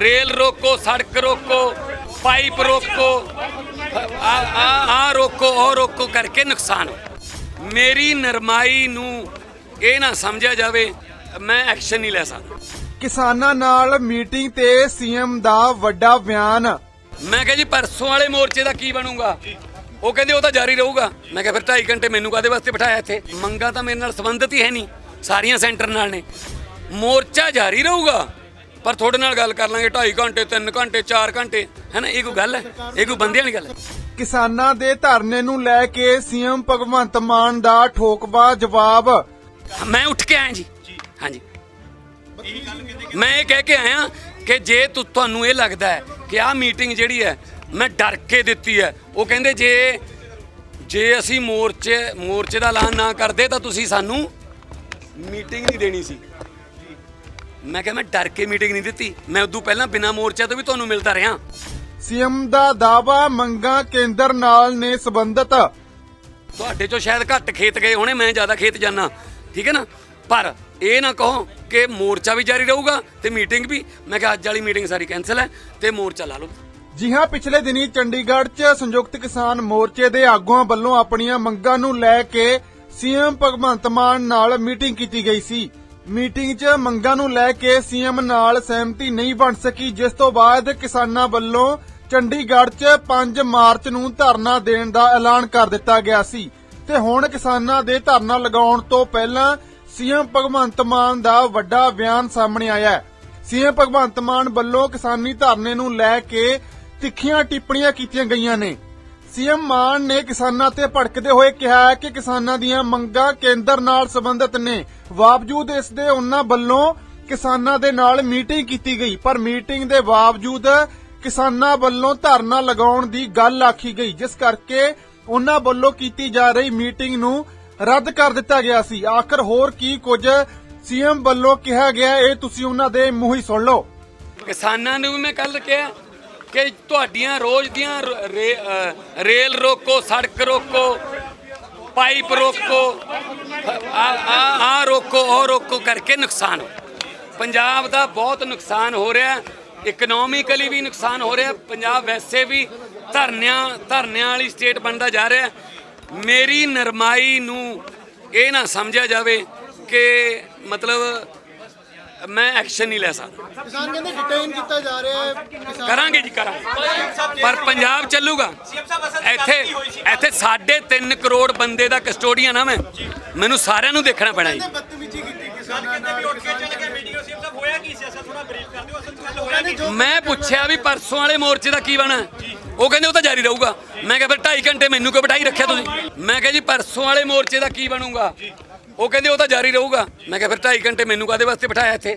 Rail ਰੋਕੋ ਸੜਕ ਰੋਕੋ ਪਾਈਪ ਰੋਕੋ ਆ ਆ ਰੋਕੋ ਉਹ ਰੋਕੋ ਕਰਕੇ ਨੁਕਸਾਨ ਮੇਰੀ ਨਰਮਾਈ ਨੂੰ ਇਹ ਨਾ ਸਮਝਿਆ ਜਾਵੇ ਮੈਂ ਐਕਸ਼ਨ ਨਹੀਂ ਲੈ ਸਕਦਾ। ਕਿਸਾਨਾਂ ਨਾਲ ਮੀਟਿੰਗ ਤੇ ਸੀਐਮ ਦਾ ਵੱਡਾ ਬਿਆਨ। ਮੈਂ ਕਿਹਾ ਜੀ ਪਰਸੋਂ ਵਾਲੇ ਮੋਰਚੇ ਦਾ ਕੀ ਬਣੂਗਾ? ਉਹ ਕਹਿੰਦੇ ਉਹ ਤਾਂ ਜਾਰੀ ਰਹੂਗਾ। ਮੈਂ ਕਿਹਾ ਫਿਰ 2.5 ਘੰਟੇ ਮੈਨੂੰ ਕਾਦੇ ਵਾਸਤੇ ਬਿਠਾਇਆ ਇੱਥੇ? ਮੰਗਾ ਤਾਂ ਮੇਰੇ ਨਾਲ ਸੰਬੰਧਿਤ ਹੀ ਹੈ ਨਹੀਂ। ਸਾਰੀਆਂ ਸੈਂਟਰ ਨਾਲ ਨੇ। ਮੋਰਚਾ ਜਾਰੀ ਰਹੂਗਾ। ਪਰ ਤੁਹਾਡੇ ਨਾਲ ਗੱਲ ਕਰ ਲਾਂਗੇ 2.5 ਘੰਟੇ 3 ਘੰਟੇ 4 ਘੰਟੇ। ਹੈ ਨਾ ਇਹ ਕੋਈ ਗੱਲ ਹੈ? ਇਹ ਕੋਈ ਬੰਦਿਆਂ ਵਾਲੀ ਗੱਲ ਹੈ? ਕਿਸਾਨਾਂ ਦੇ ਧਰਨੇ ਨੂੰ ਲੈ ਕੇ ਸੀਐਮ ਭਗਵੰਤ ਮਾਨ ਦਾ ਠੋਕਵਾ ਜਵਾਬ। ਮੈਂ ਉੱਠ ਕੇ ਆਇਆ ਜੀ। ਹਾਂਜੀ। ਮੈਂ ਇਹ ਕਹਿ ਕੇ ਆਇਆ ਕਿ ਜੇ ਤੁਹਾਨੂੰ ਇਹ ਲੱਗਦਾ ਹੈ ਕਿ ਆਹ ਮੀਟਿੰਗ ਜਿਹੜੀ ਹੈ ਮੈਂ ਡਰ ਕੇ ਦਿੱਤੀ ਹੈ। ਉਹ ਕਹਿੰਦੇ ਜੇ ਜੇ ਅਸੀਂ ਮੋਰਚੇ ਮੋਰਚੇ ਦਾ ਐਲਾਨ ਨਾ ਕਰਦੇ ਤਾਂ ਤੁਸੀਂ ਸਾਨੂੰ ਮੀਟਿੰਗ ਨਹੀਂ ਦੇਣੀ ਸੀ। ਮੈਂ ਕਿਹਾ ਮੈਂ ਡਰ ਕੇ ਮੀਟਿੰਗ ਨਹੀਂ ਦਿੱਤੀ। ਮੈਂ ਉਦੋਂ ਪਹਿਲਾਂ ਬਿਨਾ ਮੋਰਚੇ ਤੋਂ ਵੀ ਤੁਹਾਨੂੰ ਮਿਲਦਾ ਰਿਹਾ। ਸੀਐਮ ਦਾ ਦਾਵਾ ਮੰਗਾ ਕੇਂਦਰ ਨਾਲ ਨੇ ਸੰਬੰਧਤ। ਤੁਹਾਡੇ ਚੋਂ ਸ਼ਾਇਦ ਘੱਟ ਖੇਤ ਗਏ ਹੋਣੇ ਮੈਂ ਜ਼ਿਆਦਾ ਖੇਤ ਜਾਣਾ ਠੀਕ ਹੈ ਨਾ? ਪਰ ਇਹ ਨਾ ਕਹੋ ਕਿ ਮੋਰਚਾ ਵੀ ਜਾਰੀ ਰਹੂਗਾ ਤੇ ਮੀਟਿੰਗ ਵੀ। ਮੈਂ ਕਿਹਾ ਅੱਜ ਵਾਲੀ ਮੀਟਿੰਗ ਸਾਰੀ ਕੈਨਸਲ ਹੈ ਤੇ ਮੋਰਚਾ ਲਾ ਲਓ। ਜੀ ਹਾਂ ਪਿਛਲੇ ਦਿਨੀ ਚੰਡੀਗੜ੍ਹ 'ਚ ਸੰਯੁਕਤ ਕਿਸਾਨ ਮੋਰਚੇ ਦੇ ਆਗੂਆਂ ਵੱਲੋਂ ਆਪਣੀਆਂ ਮੰਗਾਂ ਨੂੰ ਲੈ ਕੇ ਸੀਐਮ ਭਗਵੰਤ ਮਾਨ ਨਾਲ ਮੀਟਿੰਗ ਕੀਤੀ ਗਈ ਸੀ। ਮੀਟਿੰਗ 'ਚ ਮੰਗਾਂ ਨੂੰ ਲੈ ਕੇ ਸੀਐਮ ਨਾਲ ਸਹਿਮਤੀ ਨਹੀਂ ਬਣ ਸਕੀ, ਜਿਸ ਤੋਂ ਬਾਅਦ ਕਿਸਾਨਾਂ ਵੱਲੋਂ ਚੰਡੀਗੜ੍ਹ 'ਚ 5 ਮਾਰਚ ਨੂੰ ਧਰਨਾ ਦੇਣ ਦਾ ਐਲਾਨ ਕਰ ਦਿੱਤਾ ਗਿਆ ਸੀ। ਤੇ ਹੁਣ ਕਿਸਾਨਾਂ ਦੇ ਧਰਨਾ ਲਗਾਉਣ ਤੋਂ ਪਹਿਲਾਂ ਸੀਐਮ ਭਗਵੰਤ ਮਾਨ ਦਾ ਵੱਡਾ ਬਿਆਨ ਸਾਹਮਣੇ ਆਇਆ ਹੈ। ਸੀਐਮ ਭਗਵੰਤ ਮਾਨ ਵੱਲੋਂ ਕਿਸਾਨੀ ਧਰਨੇ ਨੂੰ ਲੈ ਕੇ ਤਿੱਖੀਆਂ ਟਿੱਪਣੀਆਂ ਕੀਤੀਆਂ ਗਈਆਂ ਨੇ। ਸੀਐਮ ਮਾਨ ਨੇ ਕਿਸਾਨਾਂ ਤੇ ਭੜਕਦੇ ਹੋਏ ਕਿਹਾ ਹੈ ਕਿ ਕਿਸਾਨਾਂ ਦੀਆਂ ਮੰਗਾਂ ਕੇਂਦਰ ਨਾਲ ਸੰਬੰਧਿਤ ਨੇ। ਬਾਵਜੂਦ ਇਸ ਦੇ ਉਹਨਾਂ ਵੱਲੋਂ ਕਿਸਾਨਾਂ ਦੇ ਨਾਲ ਮੀਟਿੰਗ ਕੀਤੀ ਗਈ, ਪਰ ਮੀਟਿੰਗ ਦੇ ਬਾਵਜੂਦ ਕਿਸਾਨਾਂ ਵੱਲੋਂ ਧਰਨਾ ਲਗਾਉਣ ਦੀ ਗੱਲ ਆਖੀ ਗਈ, ਜਿਸ ਕਰਕੇ ਉਹਨਾਂ ਵੱਲੋਂ ਕੀਤੀ ਜਾ ਰਹੀ ਮੀਟਿੰਗ ਨੂੰ ਰੱਦ ਕਰ ਦਿੱਤਾ ਗਿਆ ਸੀ। ਆਖਰ ਹੋਰ ਕੀ ਕੁਝ ਸੀਐਮ ਵੱਲੋਂ ਕਿਹਾ ਗਿਆ, ਇਹ ਤੁਸੀਂ ਉਹਨਾਂ ਦੇ ਮੂੰਹ ਹੀ ਸੁਣ ਲਓ। ਕਿਸਾਨਾਂ ਨੂੰ ਮੈਂ ਕੱਲ ਕਿਹਾ ਕਿ ਤੁਹਾਡੀਆਂ ਰੋਜ਼ ਦੀਆਂ ਰੇ- ਰੇਲ ਰੋਕੋ, ਸੜਕ ਰੋਕੋ, ਪਾਈਪ ਰੋਕੋ, ਆ ਆ ਆ ਰੋਕੋ, ਉਹ ਰੋਕੋ ਕਰਕੇ ਨੁਕਸਾਨ ਪੰਜਾਬ ਦਾ ਬਹੁਤ ਨੁਕਸਾਨ ਹੋ ਰਿਹਾ ਇਕਨੋਮਿਕਲੀ ਵੀ ਨੁਕਸਾਨ ਹੋ ਰਿਹਾ, ਪੰਜਾਬ ਵੈਸੇ ਵੀ ਧਰਨਿਆਂ ਧਰਨਿਆਂ ਵਾਲੀ ਸਟੇਟ ਬਣਦਾ ਜਾ ਰਿਹਾ। ਮੇਰੀ ਨਰਮਾਈ ਨੂੰ ਇਹ ਨਾ ਸਮਝਿਆ ਜਾਵੇ ਕਿ ਮਤਲਬ ਮੈਂ ਐਕਸ਼ਨ ਨਹੀਂ ਲੈ ਸਕਦਾ। ਕਿਸਾਨ ਕਹਿੰਦੇ ਡਿਟੇਨ ਕੀਤਾ ਜਾ ਰਿਹਾ ਹੈ। ਕਿਸਾਨ ਕਰਾਂਗੇ ਜੀ ਕਰਾਂਗੇ। ਪਰ ਪੰਜਾਬ ਚੱਲੂਗਾ। ਇੱਥੇ ਇੱਥੇ 3.5 ਕਰੋੜ ਬੰਦੇ ਦਾ ਕਸਟੋਡੀਅਨ ਆ ਮੈਂ। ਮੈਨੂੰ ਸਾਰਿਆਂ ਨੂੰ ਦੇਖਣਾ ਪੈਣਾ ਜੀ। ਬਦਤਮੀਜ਼ੀ ਕੀਤੀ ਕਿਸਾਨਾਂ ਨਾਲ? ਕਹਿੰਦੇ ਜੋ ਮੈਂ ਪੁੱਛਿਆ ਵੀ ਪਰਸੋਂ ਵਾਲੇ ਮੋਰਚੇ ਦਾ ਕੀ ਬਣਾ? ਉਹ ਕਹਿੰਦੇ ਉਹ ਤਾਂ ਜਾਰੀ ਰਹੂਗਾ। ਮੈਂ ਕਿਹਾ ਫਿਰ 2.5 ਘੰਟੇ ਮੈਨੂੰ ਕਿਉਂ ਬਿਠਾਈ ਰੱਖਿਆ ਤੁਸੀਂ? ਮੈਂ ਕਿਹਾ ਜੀ ਪਰਸੋਂ ਵਾਲੇ ਮੋਰਚੇ ਦਾ ਕੀ ਬਣੂਗਾ? ਉਹ ਕਹਿੰਦੇ ਉਹ ਤਾਂ ਜਾਰੀ ਰਹੂਗਾ। ਮੈਂ ਕਿਹਾ ਫਿਰ 2.5 ਘੰਟੇ ਮੈਨੂੰ ਕਾਦੇ ਵਾਸਤੇ ਬਿਠਾਇਆ ਇੱਥੇ?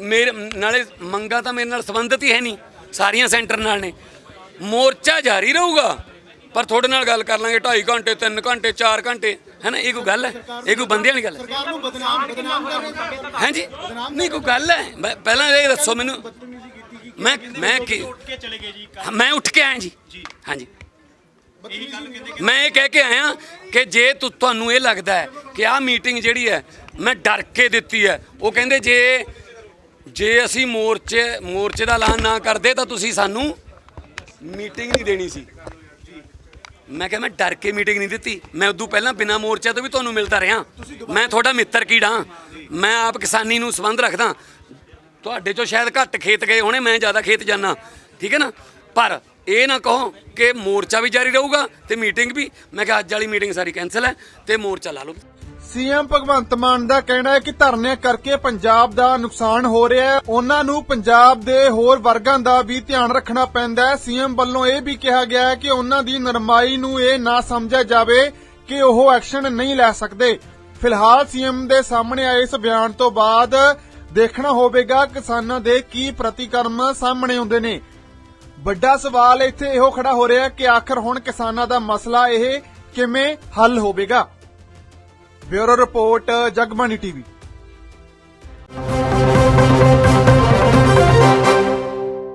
ਮੇਰੇ ਨਾਲੇ ਮੰਗਾ ਤਾਂ ਮੇਰੇ ਨਾਲ ਸੰਬੰਧਿਤ ਹੀ ਹੈ ਨਹੀਂ। ਸਾਰੀਆਂ ਸੈਂਟਰ ਨਾਲ ਨੇ। ਮੋਰਚਾ ਜਾਰੀ ਰਹੂਗਾ। ਪਰ ਤੁਹਾਡੇ ਨਾਲ ਗੱਲ ਕਰ ਲਾਂਗੇ। 2.5 ਘੰਟੇ 3 ਘੰਟੇ 4 ਘੰਟੇ। ਹੈ ਨਾ? ਇਹ ਕੋਈ ਗੱਲ ਹੈ? ਇਹ ਕੋਈ ਬੰਦਿਆਂ ਵਾਲੀ ਗੱਲ ਹੈ? ਸਰਕਾਰ ਨੂੰ ਬਦਨਾਮ ਬਦਨਾਮ ਕਰ ਰਹੇ ਨੇ। ਹਾਂਜੀ ਨਹੀਂ ਕੋਈ ਗੱਲ ਹੈ। ਪਹਿਲਾਂ ਇਹ ਦੱਸੋ ਮੈਨੂੰ। ਮੈਂ ਮੈਂ ਕੀ ਕੇ ਚਲੇ ਗਏ ਜੀ ਮੈਂ ਉੱਠ ਕੇ ਆਇਆ ਜੀ। ਹਾਂਜੀ। ਮੈਂ ਇਹ ਕਹਿ ਕੇ ਆਇਆ ਕਿ ਜੇ ਤੁ- ਤੁਹਾਨੂੰ ਇਹ ਲੱਗਦਾ ਹੈ ਕਿ ਆਹ ਮੀਟਿੰਗ ਜਿਹੜੀ ਹੈ ਮੈਂ ਡਰ ਕੇ ਦਿੱਤੀ ਹੈ। ਉਹ ਕਹਿੰਦੇ ਜੇ ਜੇ ਅਸੀਂ ਮੋਰਚੇ ਮੋਰਚੇ ਦਾ ਐਲਾਨ ਨਾ ਕਰਦੇ ਤਾਂ ਤੁਸੀਂ ਸਾਨੂੰ ਮੀਟਿੰਗ ਨਹੀਂ ਦੇਣੀ ਸੀ। ਮੈਂ ਕਿਹਾ ਮੈਂ ਡਰ ਕੇ ਮੀਟਿੰਗ ਨਹੀਂ ਦਿੱਤੀ। ਮੈਂ ਉਦੋਂ ਪਹਿਲਾਂ ਬਿਨਾ ਮੋਰਚੇ ਤੋਂ ਵੀ ਤੁਹਾਨੂੰ ਮਿਲਦਾ ਰਿਹਾ। ਮੈਂ ਤੁਹਾਡਾ ਮਿੱਤਰ ਕੀੜਾ। ਮੈਂ ਆਪ ਕਿਸਾਨੀ ਨੂੰ ਸੰਬੰਧ ਰੱਖਦਾ। ਤੁਹਾਡੇ ਚੋਂ ਸ਼ਾਇਦ ਘੱਟ ਖੇਤ ਗਏ ਹੋਣੇ, ਮੈਂ ਜ਼ਿਆਦਾ ਖੇਤ ਜਾਣਾ ਠੀਕ ਹੈ ਨਾ? ਪਰ ਇਹ ਨਾ ਕਹੋ ਕਿ ਮੋਰਚਾ ਵੀ ਜਾਰੀ ਰਹੂਗਾ ਤੇ ਮੀਟਿੰਗ ਵੀ। ਮੈਂ ਕਿਹਾ ਅੱਜ ਵਾਲੀ ਮੀਟਿੰਗ ਸਾਰੀ ਕੈਨਸਲ ਹੈ ਤੇ ਮੋਰਚਾ ਲਾ ਲਓ। ਸੀਐਮ ਭਗਵੰਤ ਮਾਨ ਦਾ ਕਹਿਣਾ ਹੈ ਕਿ ਧਰਨੇ ਕਰਕੇ ਪੰਜਾਬ ਦਾ ਨੁਕਸਾਨ ਹੋ ਰਿਹਾ ਹੈ। ਉਹਨਾਂ ਨੂੰ ਪੰਜਾਬ ਦੇ ਹੋਰ ਵਰਗਾਂ ਦਾ ਵੀ ਧਿਆਨ ਰੱਖਣਾ ਪੈਂਦਾ ਹੈ। ਸੀਐਮ ਵੱਲੋਂ ਇਹ ਵੀ ਕਿਹਾ ਗਿਆ ਹੈ ਕਿ ਉਹਨਾਂ ਦੀ ਨਰਮਾਈ ਨੂੰ ਇਹ ਨਾ ਸਮਝਿਆ ਜਾਵੇ ਕਿ ਉਹ ਐਕਸ਼ਨ ਨਹੀਂ ਲੈ ਸਕਦੇ। ਫਿਲਹਾਲ ਸੀਐਮ ਦੇ ਸਾਹਮਣੇ ਆਏ ਇਸ ਬਿਆਨ ਤੋਂ ਬਾਅਦ ਦੇਖਣਾ ਹੋਵੇਗਾ ਕਿਸਾਨਾਂ ਦੇ ਕੀ ਪ੍ਰਤੀਕਰਮ ਸਾਹਮਣੇ ਆਉਂਦੇ ਨੇ। ਵੱਡਾ ਸਵਾਲ ਇੱਥੇ ਇਹੋ ਖੜਾ ਹੋ ਰਿਹਾ ਕਿ ਆਖਰ ਹੁਣ ਕਿਸਾਨਾਂ ਦਾ ਮਸਲਾ ਇਹ ਕਿਵੇਂ ਹੱਲ ਹੋਵੇਗਾ? Bureau report, Jagbani TV.